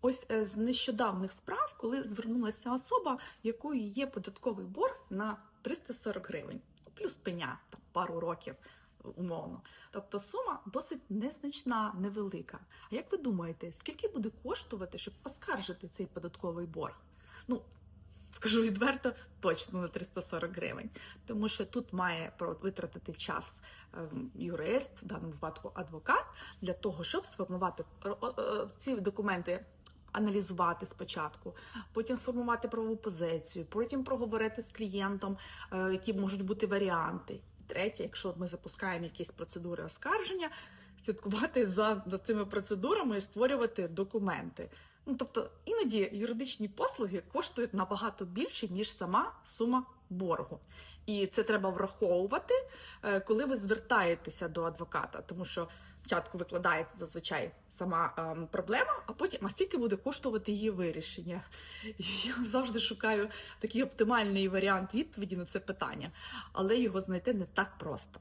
Ось е, з нещодавних справ, коли звернулася особа, якої є податковий борг на 340 гривень, плюс пеня там, пару років умовно. Тобто сума досить незначна, невелика. А як ви думаєте, скільки буде коштувати, щоб оскаржити цей податковий борг? Ну, скажу відверто, точно на 340 гривень, тому що тут має витратити час ем, юрист, в даному випадку адвокат, для того, щоб сформувати е, е, ці документи. Аналізувати спочатку, потім сформувати правову позицію, потім проговорити з клієнтом, е, які можуть бути варіанти. Третє, якщо ми запускаємо якісь процедури оскарження, слідкувати за, за цими процедурами і створювати документи. Ну тобто іноді юридичні послуги коштують набагато більше, ніж сама сума боргу. І це треба враховувати, е, коли ви звертаєтеся до адвоката, тому що спочатку викладається зазвичай сама ем, проблема, а потім а стільки буде коштувати її вирішення. Я завжди шукаю такий оптимальний варіант відповіді на це питання, але його знайти не так просто.